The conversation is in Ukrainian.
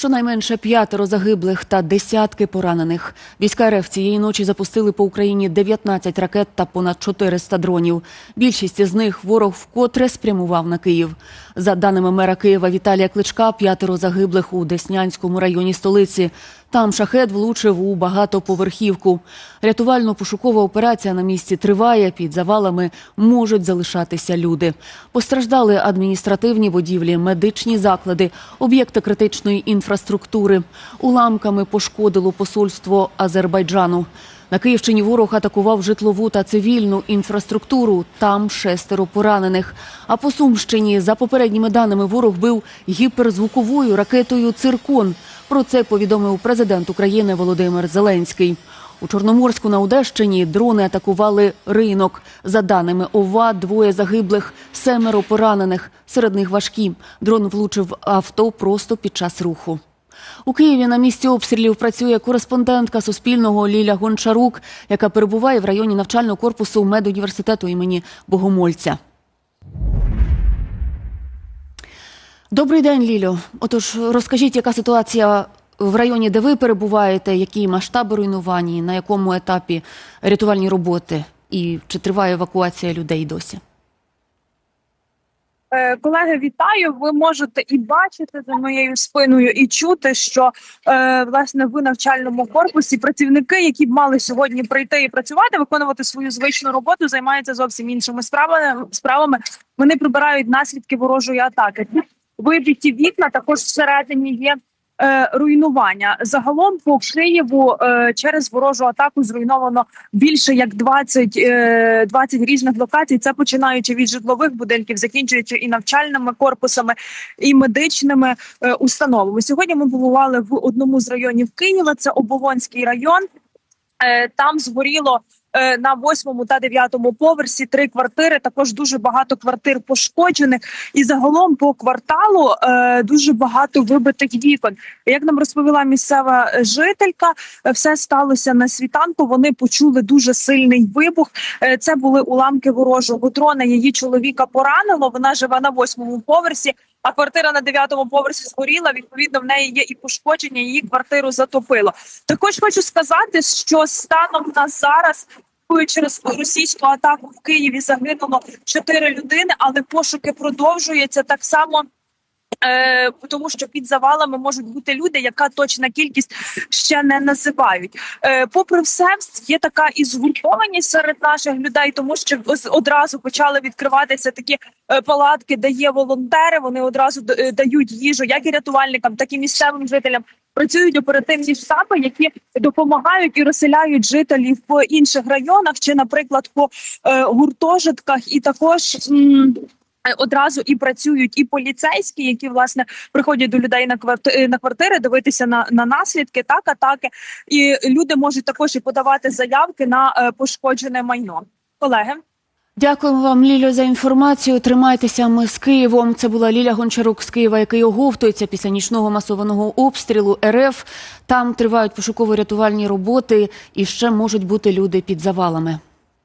Щонайменше п'ятеро загиблих та десятки поранених. Війська РФ цієї ночі запустили по Україні 19 ракет та понад 400 дронів. Більшість з них ворог вкотре спрямував на Київ. За даними мера Києва Віталія Кличка, п'ятеро загиблих у Деснянському районі столиці. Там шахет влучив у багатоповерхівку. Рятувально-пошукова операція на місці триває. Під завалами можуть залишатися люди. Постраждали адміністративні будівлі, медичні заклади, об'єкти критичної інфраструктури. Уламками пошкодило посольство Азербайджану. На Київщині ворог атакував житлову та цивільну інфраструктуру. Там шестеро поранених. А по Сумщині, за попередніми даними, ворог бив гіперзвуковою ракетою «Циркон». Про це повідомив президент України Володимир Зеленський. У Чорноморську на Одещині дрони атакували ринок. За даними ОВА, двоє загиблих, семеро поранених. Серед них важкі. Дрон влучив авто просто під час руху. У Києві на місці обстрілів працює кореспондентка Суспільного Ліля Гончарук, яка перебуває в районі навчального корпусу медуніверситету імені Богомольця. Добрий день, Лілю. Отож, розкажіть, яка ситуація в районі, де ви перебуваєте, які масштаби руйнувань, на якому етапі рятувальні роботи, і чи триває евакуація людей досі? Е, Колеги, вітаю. Ви можете і бачити за моєю спиною, і чути, що е, власне в навчальному корпусі працівники, які б мали сьогодні прийти і працювати, виконувати свою звичну роботу, займаються зовсім іншими справами. Справами вони прибирають наслідки ворожої атаки. Вибиті вікна також всередині є. е, Руйнування загалом по Києву е, через ворожу атаку зруйновано більше як 20, е, 20 різних локацій. Це починаючи від житлових будинків, закінчуючи і навчальними корпусами, і медичними е, установами. Сьогодні ми побували в одному з районів Києва. Це Оболонський район. Е, Там згоріло на восьмому та дев'ятому поверсі три квартири. Також дуже багато квартир пошкоджених, і загалом по кварталу е, дуже багато вибитих вікон. Як нам розповіла місцева жителька, е, все сталося на світанку. Вони почули дуже сильний вибух. Е, Це були уламки ворожого дрона. Її чоловіка поранило. Вона живе на восьмому поверсі. А квартира на дев'ятому поверсі згоріла. Відповідно, в неї є і пошкодження. Її квартиру затопило. Також хочу сказати, що станом на зараз. Через російську атаку в Києві загинуло чотири людини, але пошуки продовжуються так само. Е, тому що під завалами можуть бути люди, яка точна кількість ще не називають. Е, попри все, є така і згуртованість серед наших людей, тому що одразу почали відкриватися такі е, палатки, де є волонтери. Вони одразу е, дають їжу, як і рятувальникам, так і місцевим жителям. Працюють оперативні штаби, які допомагають і розселяють жителів в інших районах, чи, наприклад, по е, гуртожитках, і також. м, Одразу і працюють і поліцейські, які власне приходять до людей на квартири на квартири, дивитися на, на наслідки, так атаки, і люди можуть також і подавати заявки на е, пошкоджене майно. Колеги. Дякуємо вам, Лілю, за інформацію. Тримайтеся. Ми з Києвом. Це була Ліля Гончарук з Києва, який оговтується після нічного масованого обстрілу РФ. Там тривають пошуково-рятувальні роботи, і ще можуть бути люди під завалами.